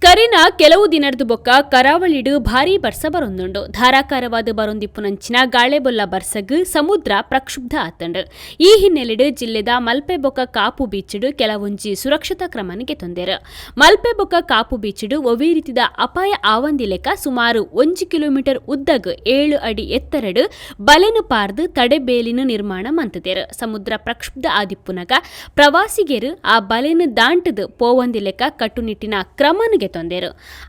Que ಕರಿನ ಕೆಲವು ದಿನದ ಬೊಕ್ಕ ಕರಾವಳಿಡು ಭಾರಿ ಬರ್ಸ ಬರೊಂದುಂಡು ಧಾರಾಕಾರವಾದ ಬರೊಂದಿಪ್ಪುನಂಚಿನ ಗಾಳೆಬೊಲ್ಲ ಬರ್ಸಗ್ ಸಮುದ್ರ ಪ್ರಕ್ಷುಬ್ಧ ಆತಂಡು. ಈ ಹಿನ್ನೆಲೆಡು ಜಿಲ್ಲೆದ ಮಲ್ಪೆ ಬೊಕ್ಕ ಕಾಪು ಬೀಚ್ಡು ಕೆಲವೊಂಜಿ ಸುರಕ್ಷತಾ ಕ್ರಮನಿಗೆ ತೊಂದೆರು. ಮಲ್ಪೆ ಬೊಕ್ಕ ಕಾಪು ಬೀಚ್ಡು ಒವೇ ರೀತಿದ ಅಪಾಯ ಆವಂದಿ ಲೆಕ್ಕ ಸುಮಾರು ಒಂಜಿ ಕಿಲೋಮೀಟರ್ ಉದ್ದಗ್ ಏಳು ಅಡಿ ಎತ್ತರಡು ಬಲೆನು ಪಾರ್ದು ತಡೆಬೇಲಿನ ನಿರ್ಮಾಣ ಮಂತದೇರು. ಸಮುದ್ರ ಪ್ರಕ್ಷುಬ್ಧ ಆದಿಪ್ಪುನಗ ಪ್ರವಾಸಿಗರು ಆ ಬಲೆನು ದಾಂಟದು ಪೋವಂದಿ ಲೆಕ್ಕ ಕಟ್ಟುನಿಟ್ಟಿನ ಕ್ರಮನಿಗೆ ತೊಂದೇರು.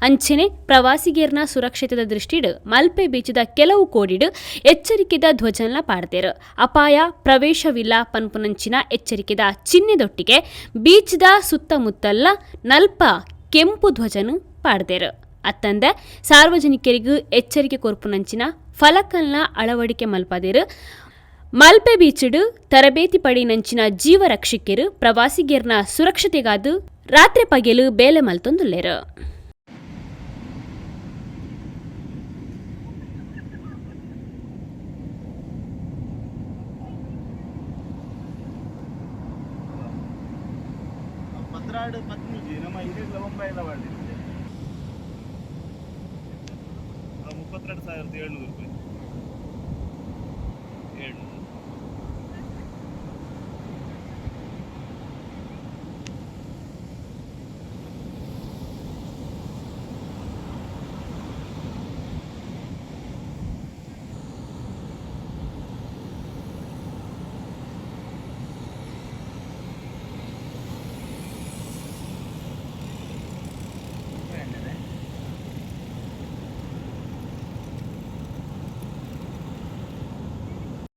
ಅಂಚನೆ ಪ್ರವಾಸಿಗೇರ್ನ ಸುರಕ್ಷಿತದ ದೃಷ್ಟಿಡ್ ಮಲ್ಪೆ ಬೀಚದ ಕೆಲವು ಕೋಡಿಡ್ ಎಚ್ಚರಿಕೆದ ಧ್ವಜನ ಪಾಡ್ದೇರು ಅಪಾಯ, ಪ್ರವೇಶವಿಲ್ಲ ಪನ್ಪುನಂಚಿನ ಎಚ್ಚರಿಕೆದ ಚಿಹ್ನೆದೊಟ್ಟಿಗೆ ಬೀಚ್ದ ಸುತ್ತಮುತ್ತಲ್ಲ ನಲ್ಪ ಕೆಂಪು ಧ್ವಜನು ಪಾಡ್ದೇರು ಅತ್ತಂದ ಸಾರ್ವಜನಿಕರಿಗೂ ಎಚ್ಚರಿಕೆ ಕೊರ್ಪುನಂಚಿನ ಫಲಕಲ್ನ ಅಳವಡಿಕೆ ಮಲ್ಪದೇರು. ಮಲ್ಪೆ ಬೀಚಡು ತರಬೇತಿ ಪಡಿನಂಚಿನ ಜೀವ ರಕ್ಷಕರು ಪ್ರವಾಸಿಗೇರ್ನ ಸುರಕ್ಷತೆಗಾದು ರಾತ್ರಿ ಪಗೆಲು ಬೇಲೆ ಭದ್ರಾಡ್ ಪತ್ನಿಜಿ ನಮ್ಮ ಒಂಬೈಲ ಮಾಡಿದ್ದೆ ಮುಪ್ಪತ್ತೆರಡು ಸಾವಿರದ ಏಳ್ನೂರು ರೂಪಾಯಿ.